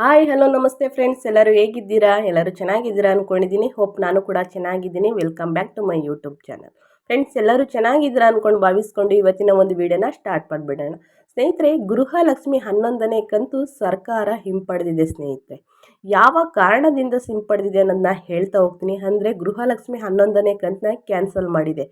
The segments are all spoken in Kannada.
ಹಾಯ್, ಹಲೋ, ನಮಸ್ತೆ ಫ್ರೆಂಡ್ಸ್ ಎಲ್ಲರೂ ಹೇಗಿದ್ದೀರಾ? ಎಲ್ಲರೂ ಚೆನ್ನಾಗಿದ್ದೀರಾ ಅಂದ್ಕೊಂಡಿದ್ದೀನಿ ಹೋಪ್ ನಾನು ಕೂಡ ಚೆನ್ನಾಗಿದ್ದೀನಿ. Welcome back to my YouTube channel friends ಎಲ್ಲರೂ ಚೆನ್ನಾಗಿದ್ದೀರಾ ಅಂದ್ಕೊಂಡು ಭಾವಿಸ್ಕೊಂಡು ಇವತ್ತಿನ ಒಂದು ವಿಡಿಯೋನ ಸ್ಟಾರ್ಟ್ ಮಾಡಿಬಿಡೋಣ. ಸ್ನೇಹಿತರೆ, ಗೃಹಲಕ್ಷ್ಮಿ ಹನ್ನೊಂದನೇ ಕಂತು ಸರ್ಕಾರ ಹಿಂಪಡೆದಿದೆ ಸ್ನೇಹಿತರೆ. ಯಾವ ಕಾರಣದಿಂದ ಹಿಂಪಡೆದಿದೆ ಅನ್ನೋದನ್ನ ಹೇಳ್ತಾ ಹೋಗ್ತೀನಿ. ಅಂದರೆ ಗೃಹಲಕ್ಷ್ಮಿ ಹನ್ನೊಂದನೇ ಕಂತನ್ನ ಕ್ಯಾನ್ಸಲ್ ಮಾಡಿದೆ.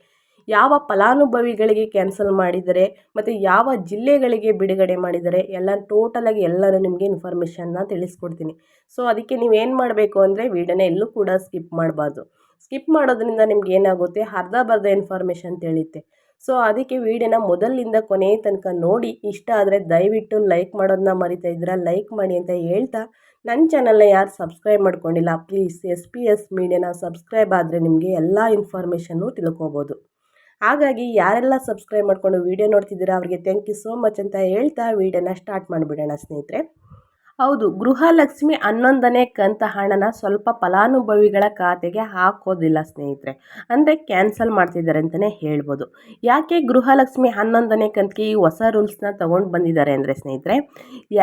ಯಾವ ಫಲಾನುಭವಿಗಳಿಗೆ ಕ್ಯಾನ್ಸಲ್ ಮಾಡಿದರೆ ಮತ್ತು ಯಾವ ಜಿಲ್ಲೆಗಳಿಗೆ ಬಿಡುಗಡೆ ಮಾಡಿದರೆ ಎಲ್ಲ ಟೋಟಲಾಗಿ ಎಲ್ಲರೂ ನಿಮಗೆ ಇನ್ಫಾರ್ಮೇಷನ್ನ ತಿಳಿಸ್ಕೊಡ್ತೀನಿ. ಸೊ ಅದಕ್ಕೆ ನೀವೇನು ಮಾಡಬೇಕು ಅಂದರೆ ವೀಡಿಯೋನ ಎಲ್ಲೂ ಕೂಡ ಸ್ಕಿಪ್ ಮಾಡಬಾರ್ದು. ಸ್ಕಿಪ್ ಮಾಡೋದ್ರಿಂದ ನಿಮ್ಗೆ ಏನಾಗುತ್ತೆ? ಅರ್ಧ ಬರ್ಧ ಇನ್ಫಾರ್ಮೇಷನ್ ತಿಳಿಯುತ್ತೆ. ಸೊ ಅದಕ್ಕೆ ವೀಡಿಯೋನ ಮೊದಲಿಂದ ಕೊನೆಯ ತನಕ ನೋಡಿ. ಇಷ್ಟ ಆದರೆ ದಯವಿಟ್ಟು ಲೈಕ್ ಮಾಡೋದನ್ನ ಮರಿತಾ ಇದ್ದೀರಾ? ಲೈಕ್ ಮಾಡಿ ಅಂತ ಹೇಳ್ತಾ. ನನ್ನ ಚಾನಲ್ನ ಯಾರು ಸಬ್ಸ್ಕ್ರೈಬ್ ಮಾಡ್ಕೊಂಡಿಲ್ಲ ಪ್ಲೀಸ್ ಎಸ್ ಪಿ ಎಸ್ ಮೀಡಿಯಾನ ಸಬ್ಸ್ಕ್ರೈಬ್ ಆದರೆ ನಿಮಗೆ ಎಲ್ಲ ಇನ್ಫಾರ್ಮೇಷನ್ನು ತಿಳ್ಕೊಬೋದು. ಹಾಗಾಗಿ ಯಾರೆಲ್ಲ ಸಬ್ಸ್ಕ್ರೈಬ್ ಮಾಡಿಕೊಂಡು ವೀಡಿಯೋ ನೋಡ್ತಿದ್ದೀರಾ ಅವರಿಗೆ ಥ್ಯಾಂಕ್ ಯು ಸೋ ಮಚ್ ಅಂತ ಹೇಳ್ತಾ ವೀಡಿಯೋನ ಸ್ಟಾರ್ಟ್ ಮಾಡಿಬಿಡೋಣ ಸ್ನೇಹಿತರೆ. ಹೌದು, ಗೃಹಲಕ್ಷ್ಮಿ ಹನ್ನೊಂದನೇ ಕಂತ ಹಣನ ಸ್ವಲ್ಪ ಫಲಾನುಭವಿಗಳ ಖಾತೆಗೆ ಹಾಕೋದಿಲ್ಲ ಸ್ನೇಹಿತರೆ. ಅಂದರೆ ಕ್ಯಾನ್ಸಲ್ ಮಾಡ್ತಿದ್ದಾರೆ ಅಂತಲೇ ಹೇಳ್ಬೋದು. ಯಾಕೆ ಗೃಹಲಕ್ಷ್ಮಿ ಹನ್ನೊಂದನೇ ಕಂತಿಗೆ ಈ ಹೊಸ ರೂಲ್ಸ್ನ ತೊಗೊಂಡು ಬಂದಿದ್ದಾರೆ ಅಂದರೆ ಸ್ನೇಹಿತರೆ,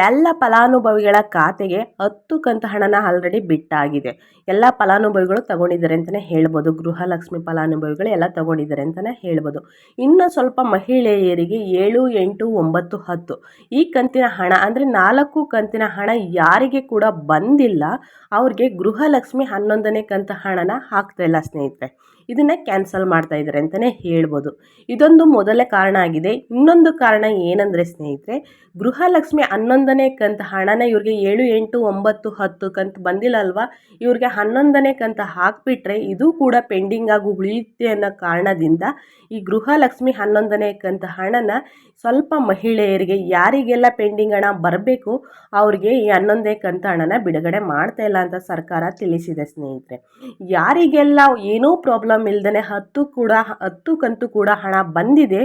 ಎಲ್ಲ ಫಲಾನುಭವಿಗಳ ಖಾತೆಗೆ ಹತ್ತು ಕಂತ ಹಣನ ಆಲ್ರೆಡಿ ಬಿಟ್ಟಾಗಿದೆ ಎಲ್ಲ ಫಲಾನುಭವಿಗಳು ತಗೊಂಡಿದ್ದಾರೆ ಅಂತಲೇ ಹೇಳ್ಬೋದು. ಗೃಹಲಕ್ಷ್ಮಿ ಫಲಾನುಭವಿಗಳು ಎಲ್ಲ ತಗೊಂಡಿದ್ದಾರೆ ಅಂತಲೇ ಹೇಳ್ಬೋದು. ಇನ್ನು ಸ್ವಲ್ಪ ಮಹಿಳೆಯರಿಗೆ ಏಳು ಎಂಟು ಒಂಬತ್ತು ಹತ್ತು. ಈ ಕಂತಿನ ಹಣ ಅಂದರೆ ನಾಲ್ಕು ಕಂತಿನ ಹಣ ಯಾರಿಗೆ ಕೂಡ ಬಂದಿಲ್ಲ, ಅವ್ರಿಗೆ ಗೃಹಲಕ್ಷ್ಮಿ ಹನ್ನೊಂದನೇ ಕಂತ ಹಣನ ಹಾಕ್ತಾಯಿಲ್ಲ ಸ್ನೇಹಿತರೆ. ಇದನ್ನು ಕ್ಯಾನ್ಸಲ್ ಮಾಡ್ತಾ ಇದ್ದಾರೆ ಅಂತಲೇ ಹೇಳ್ಬೋದು. ಇದೊಂದು ಮೊದಲ ಕಾರಣ ಆಗಿದೆ. ಇನ್ನೊಂದು ಕಾರಣ ಏನಂದರೆ ಸ್ನೇಹಿತರೆ, ಗೃಹಲಕ್ಷ್ಮಿ ಹನ್ನೊಂದನೇ ಕಂತ ಹಣನ ಇವ್ರಿಗೆ ಏಳು, ಎಂಟು, ಒಂಬತ್ತು, ಹತ್ತು ಕಂತ ಬಂದಿಲ್ಲ ಅಲ್ವಾ? ಇವ್ರಿಗೆ ಹನ್ನೊಂದನೇ ಕಂತ ಹಾಕಿಬಿಟ್ರೆ ಇದು ಕೂಡ ಪೆಂಡಿಂಗ್ ಆಗಿ ಉಳಿಯುತ್ತೆ ಅನ್ನೋ ಕಾರಣದಿಂದ ಈ ಗೃಹಲಕ್ಷ್ಮಿ ಹನ್ನೊಂದನೇ ಕಂತ ಹಣನ ಸ್ವಲ್ಪ ಮಹಿಳೆಯರಿಗೆ ಯಾರಿಗೆಲ್ಲ ಪೆಂಡಿಂಗ್ ಹಣ ಬರಬೇಕು, ಅವ್ರಿಗೆ ಈ ಹನ್ನೊಂದೇ ಕಂತು ಹಣನ ಬಿಡುಗಡೆ ಮಾಡ್ತಾ ಇಲ್ಲ ಅಂತ ಸರ್ಕಾರ ತಿಳಿಸಿದೆ ಸ್ನೇಹಿತರೆ. ಯಾರಿಗೆಲ್ಲ ಏನೂ ಪ್ರಾಬ್ಲಮ್ ಇಲ್ದೇ ಹತ್ತು ಕೂಡ, ಹತ್ತು ಕಂತು ಕೂಡ ಹಣ ಬಂದಿದೆ,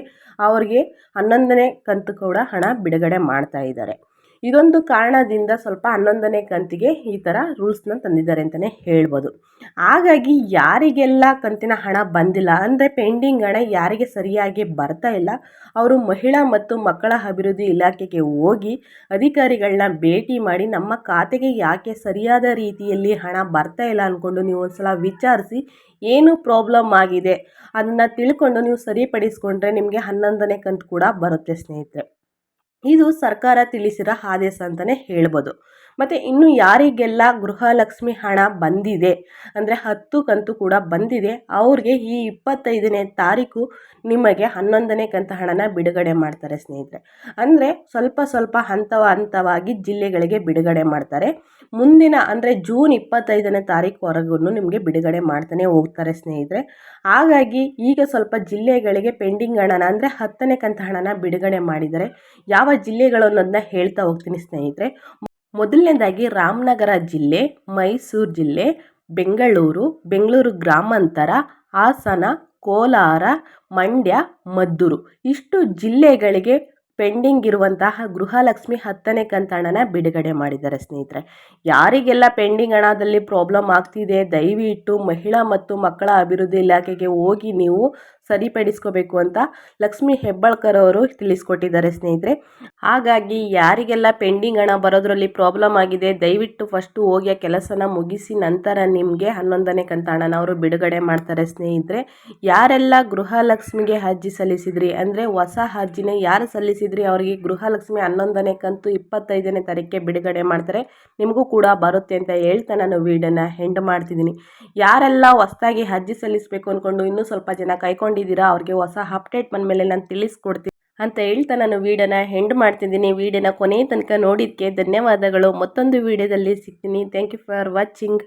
ಅವ್ರಿಗೆ ಹನ್ನೊಂದನೇ ಕಂತು ಕೂಡ ಹಣ ಬಿಡುಗಡೆ ಮಾಡ್ತಾ ಇದ್ದಾರೆ. ಇದೊಂದು ಕಾರಣದಿಂದ ಸ್ವಲ್ಪ ಹನ್ನೊಂದನೇ ಕಂತಿಗೆ ಈ ಥರ ರೂಲ್ಸ್ನ ತಂದಿದ್ದಾರೆ ಅಂತಲೇ ಹೇಳ್ಬೋದು. ಹಾಗಾಗಿ ಯಾರಿಗೆಲ್ಲ ಕಂತಿನ ಹಣ ಬಂದಿಲ್ಲ, ಅಂದರೆ ಪೆಂಡಿಂಗ್ ಹಣ ಯಾರಿಗೆ ಸರಿಯಾಗಿ ಬರ್ತಾ ಇಲ್ಲ, ಅವರು ಮಹಿಳಾ ಮತ್ತು ಮಕ್ಕಳ ಅಭಿವೃದ್ಧಿ ಇಲಾಖೆಗೆ ಹೋಗಿ ಅಧಿಕಾರಿಗಳನ್ನ ಭೇಟಿ ಮಾಡಿ ನಮ್ಮ ಖಾತೆಗೆ ಯಾಕೆ ಸರಿಯಾದ ರೀತಿಯಲ್ಲಿ ಹಣ ಬರ್ತಾ ಇಲ್ಲ ಅಂದ್ಕೊಂಡು ನೀವು ಒಂದು ಸಲ ವಿಚಾರಿಸಿ ಏನು ಪ್ರಾಬ್ಲಮ್ ಆಗಿದೆ ಅದನ್ನು ತಿಳ್ಕೊಂಡು ನೀವು ಸರಿಪಡಿಸ್ಕೊಂಡ್ರೆ ನಿಮಗೆ ಹನ್ನೊಂದನೇ ಕಂತು ಕೂಡ ಬರುತ್ತೆ ಸ್ನೇಹಿತರೆ. ಇದು ಸರ್ಕಾರ ತಿಳಿಸಿರೋ ಆದೇಶ ಅಂತಲೇ ಹೇಳ್ಬೋದು. ಮತ್ತು ಇನ್ನು ಯಾರಿಗೆಲ್ಲ ಗೃಹಲಕ್ಷ್ಮಿ ಹಣ ಬಂದಿದೆ, ಅಂದರೆ ಹತ್ತು ಕಂತು ಕೂಡ ಬಂದಿದೆ, ಅವ್ರಿಗೆ ಈ ಇಪ್ಪತ್ತೈದನೇ ತಾರೀಕು ನಿಮಗೆ ಹನ್ನೊಂದನೇ ಕಂತು ಹಣನ ಬಿಡುಗಡೆ ಮಾಡ್ತಾರೆ ಸ್ನೇಹಿತರೆ. ಅಂದರೆ ಸ್ವಲ್ಪ ಸ್ವಲ್ಪ ಹಂತ ಹಂತವಾಗಿ ಜಿಲ್ಲೆಗಳಿಗೆ ಬಿಡುಗಡೆ ಮಾಡ್ತಾರೆ. ಮುಂದಿನ, ಅಂದರೆ ಜೂನ್ ಇಪ್ಪತ್ತೈದನೇ ತಾರೀಕುವರೆಗೂ ನಿಮಗೆ ಬಿಡುಗಡೆ ಮಾಡ್ತಾನೆ ಹೋಗ್ತಾರೆ ಸ್ನೇಹಿತರೆ. ಹಾಗಾಗಿ ಈಗ ಸ್ವಲ್ಪ ಜಿಲ್ಲೆಗಳಿಗೆ ಪೆಂಡಿಂಗ್ ಹಣನ, ಅಂದರೆ ಹತ್ತನೇ ಕಂತು ಹಣನ ಬಿಡುಗಡೆ ಮಾಡಿದರೆ ಯಾವ ಜಿಲ್ಲೆಗಳು ಅನ್ನೋದನ್ನ ಹೇಳ್ತಾ ಹೋಗ್ತೀನಿ ಸ್ನೇಹಿತರೆ. ಮೊದಲನೇದಾಗಿ ರಾಮನಗರ ಜಿಲ್ಲೆ, ಮೈಸೂರು ಜಿಲ್ಲೆ, ಬೆಂಗಳೂರು ಬೆಂಗಳೂರು ಗ್ರಾಮಾಂತರ, ಹಾಸನ, ಕೋಲಾರ, ಮಂಡ್ಯ, ಮದ್ದೂರು. ಇಷ್ಟು ಜಿಲ್ಲೆಗಳಿಗೆ ಪೆಂಡಿಂಗ್ ಇರುವಂತಹ ಗೃಹಲಕ್ಷ್ಮಿ ಹತ್ತನೇ ಕಂತಣನ ಬಿಡುಗಡೆ ಮಾಡಿದ್ದಾರೆ ಸ್ನೇಹಿತರೆ. ಯಾರಿಗೆಲ್ಲ ಪೆಂಡಿಂಗ್ ಹಣದಲ್ಲಿ ಪ್ರಾಬ್ಲಮ್ ಆಗ್ತಿದೆ, ದಯವಿಟ್ಟು ಮಹಿಳಾ ಮತ್ತು ಮಕ್ಕಳ ಅಭಿವೃದ್ಧಿ ಇಲಾಖೆಗೆ ಹೋಗಿ ನೀವು ಸರಿಪಡಿಸ್ಕೋಬೇಕು ಅಂತ ಲಕ್ಷ್ಮಿ ಹೆಬ್ಬಾಳ್ಕರ್ ಅವರು ತಿಳಿಸ್ಕೊಟ್ಟಿದ್ದಾರೆ ಸ್ನೇಹಿತರೆ. ಹಾಗಾಗಿ ಯಾರಿಗೆಲ್ಲ ಪೆಂಡಿಂಗ್ ಹಣ ಬರೋದ್ರಲ್ಲಿ ಪ್ರಾಬ್ಲಮ್ ಆಗಿದೆ, ದಯವಿಟ್ಟು ಫಸ್ಟು ಹೋಗಿ ಆ ಕೆಲಸನ ಮುಗಿಸಿ ನಂತರ ನಿಮಗೆ ಹನ್ನೊಂದನೇ ಕಂತ ಹಣನ ಅವರು ಬಿಡುಗಡೆ ಮಾಡ್ತಾರೆ ಸ್ನೇಹಿತರೆ. ಯಾರೆಲ್ಲ ಗೃಹಲಕ್ಷ್ಮಿಗೆ ಅರ್ಜಿ ಸಲ್ಲಿಸಿದ್ರಿ, ಅಂದರೆ ಹೊಸ ಅರ್ಜಿನ ಯಾರು ಸಲ್ಲಿಸಿದ್ರಿ, ಅವರಿಗೆ ಗೃಹಲಕ್ಷ್ಮಿ ಹನ್ನೊಂದನೇ ಕಂತು ಇಪ್ಪತ್ತೈದನೇ ತಾರೀಕಿಗೆ ಬಿಡುಗಡೆ ಮಾಡ್ತಾರೆ. ನಿಮಗೂ ಕೂಡ ಬರುತ್ತೆ ಅಂತ ಹೇಳ್ತಾ ನಾನು ವೀಡಿಯೋನ ಹೆಂಡ್ ಮಾಡ್ತಿದ್ದೀನಿ. ಯಾರೆಲ್ಲ ಹೊಸದಾಗಿ ಅರ್ಜಿ ಸಲ್ಲಿಸಬೇಕು ಅಂದ್ಕೊಂಡು ಇನ್ನೂ ಸ್ವಲ್ಪ ಜನ ಕೈಕೊಂಡಿದ್ದೀರಾ ಅವ್ರಿಗೆ ಹೊಸ ಅಪ್ಡೇಟ್ ಬಂದಮೇಲೆ ನಾನು ತಿಳಿಸ್ಕೊಡ್ತೀನಿ. ಅಂತ ಹೇಳ್ತಾ ನಾನು ವೀಡಿಯೋನ ಹೆಂಡ್ ಮಾಡ್ತಿದ್ದೀನಿ. ವೀಡಿಯೋನ ಕೊನೆಯ ತನಕ ನೋಡಿದ್ದಕ್ಕೆ ಧನ್ಯವಾದಗಳು. ಮತ್ತೊಂದು ವೀಡಿಯೋದಲ್ಲಿ ಸಿಗ್ತೀನಿ. Thank you for watching